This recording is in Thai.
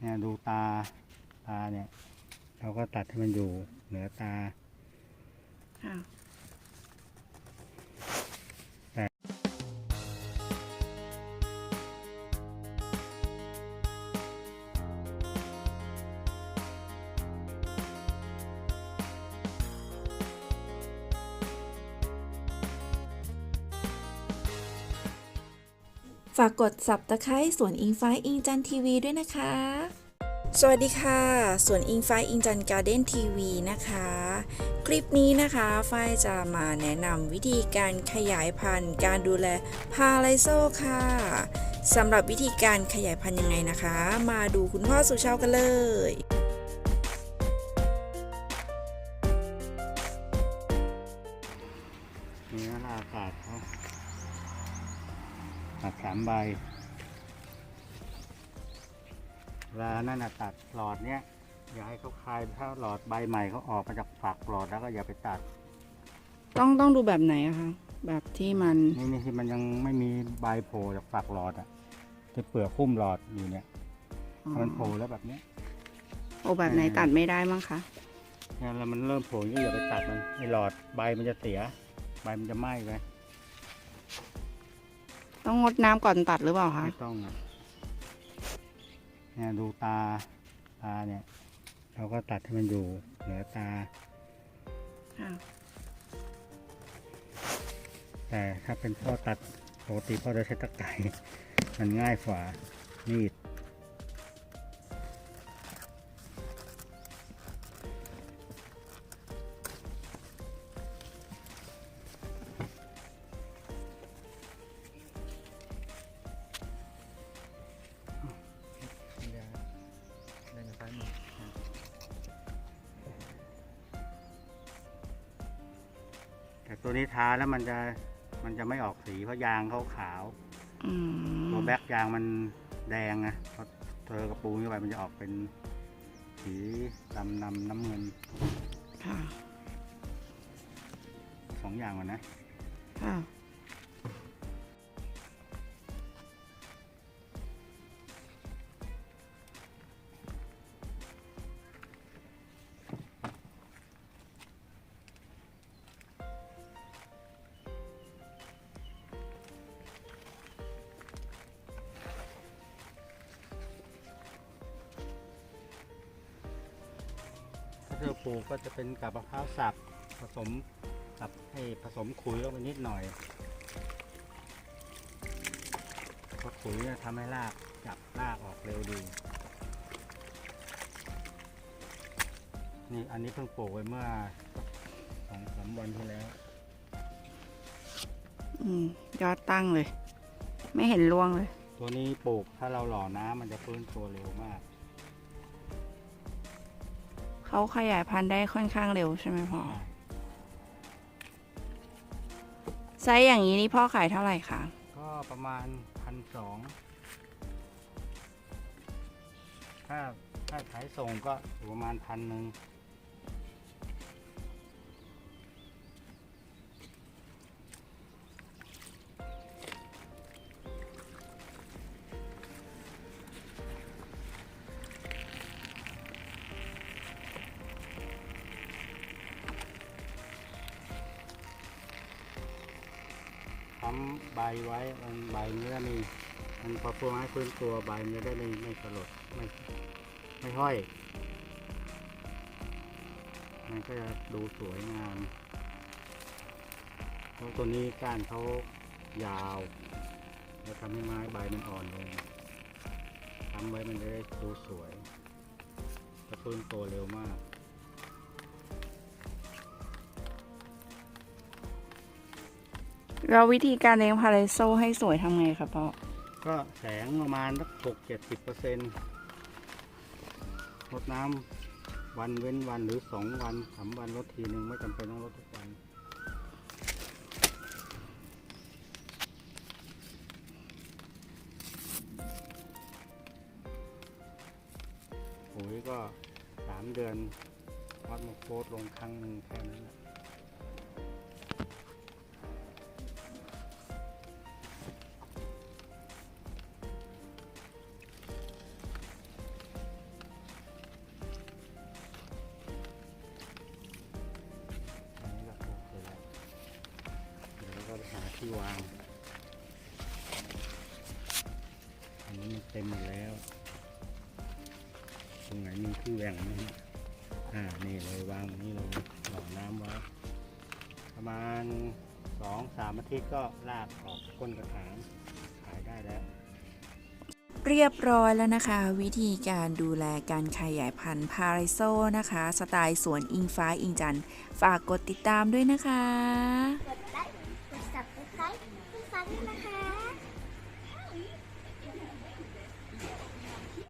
เนี่ยดูตาตาเนี่ย เราก็ตัดให้มันอยู่เหนือตาอ้าว ฝากกด subscribe สวนอิงฟ้าอิงจันทีวีด้วยนะคะ สวัสดีค่ะ สวนอิงฟ้าอิงจันการ์เด้นทีวีนะคะ คลิปนี้นะคะฝ้ายจะมาแนะนำวิธีการขยายพันธุ์ การดูแลพาไลโซค่ะสำหรับวิธีการขยายพันธุ์ยังไงนะคะ มาดูคุณพ่อสุชาวกันเลยนี่นะอากาศเขา ตัดสามใบเวลานั่นนะตัดหลอดเนี้ยอย่าให้เขาคลายถ้าหลอดใบใหม่เขาออกมาจากฝักหลอดแล้วก็อย่าไปตัด ต้องต้องดูแบบไหนอะคะ แบบที่มัน นี่นี่ที่มันยังไม่มีใบโผล่จากฝักหลอดอะที่เปลือกหุ้มหลอดอยู่เนี่ยถ้ามันโผล่แล้วแบบเนี้ยโอแบบไหนตัดไม่ได้มั้งคะเนี่ยแล้วมันเริ่มโผล่ก็อย่าไปตัดมันไอหลอดใบมันจะเสีย ใบมันจะไหม้ไป ต้องงดน้ำก่อนตัดหรือเปล่าคะไม่ต้องนะเนี่ยดูตาตาเนี่ย เราก็ตัดให้มันอยู่เหนือตาค่ะแต่ถ้าเป็นพ่อตัดปกติพ่อจะใช้ตะไคร้มันง่ายกว่ามีด ต่ตัวนี้ทาแล้วมันจะมันจะไม่ออกสีเพราะยางเขาขาวอืมตัวแบ็กยางมันแดงนะพอเธอกระปูเข้าไปมันจะออกเป็นสีดำนำน้ำเงินค่ะสองอย่างมันนะ ค่ะ ถ้าเธอปลูกก็จะเป็นกับมะพร้าวสับผสมกับให้ผสมขุยลงไปนิดหน่อยเพราะขุยเนี่ยทำให้รากจับรากออกเร็วดีนี่อันนี้เพิ่งปลูกไว้เมื่อสองสามวันที่แล้ว อืมยอดตั้งเลย ไม่เห็นร่วงเลย ตัวนี้ปลูกถ้าเราหล่อน้ำมันจะฟื้นตัวเร็วมาก เขาขยายพันธุ์ได้ค่อนข้างเร็วใช่ไหมพ่อไซส์อย่างนี้นี่พ่อขายเท่าไหร่คะก็ประมาณพันสองถ้าถ้าขายส่งก็ประมาณพันหนึ่ง ทำใบไว้มันใบมันจะมีมันพอพวงให้ฟื้นตัวใบมันจะได้ไม่ไม่สลดไม่ไม่ห้อย มันก็จะดูสวยงามเพราะตัวนี้ก้านเขายาวแล้วทำให้ไม้ใบมันอ่อนลงทำไว้มันจะได้ดูสวยจะฟื้นตัวเร็วมาก เราวิธีการเลี้ยงพาราโซให้สวยทำไงครับพ่อก็แสงประมาณสักหกเจ็ดสิบเปอร์เซ็นต์รดน้ำวันเว้นวันหรือสองวันสามวันลดทีหนึ่งไม่จำเป็นต้องลดทุกวัน ปุ๋ยก็สามเดือนวัดมาโคตลงครั้งหนึ่งแค่นั้นแหละ ที่วาง อันนี้มันเต็มหมดแล้ว ตรงไหนมีที่แหว่งไหมอ่า นี่เลยวางอย่างนี้เลยหล่อน้ำไว้ ประมาณสองสามอาทิตย์ก็ลากออกก้นกระถางขายได้แล้วเรียบร้อยแล้วนะคะ วิธีการดูแลการขยายพันธุ์พาริโซนะคะ สไตล์สวนอิงฟ้าอิงจันทร์ฝากกดติดตามด้วยนะคะ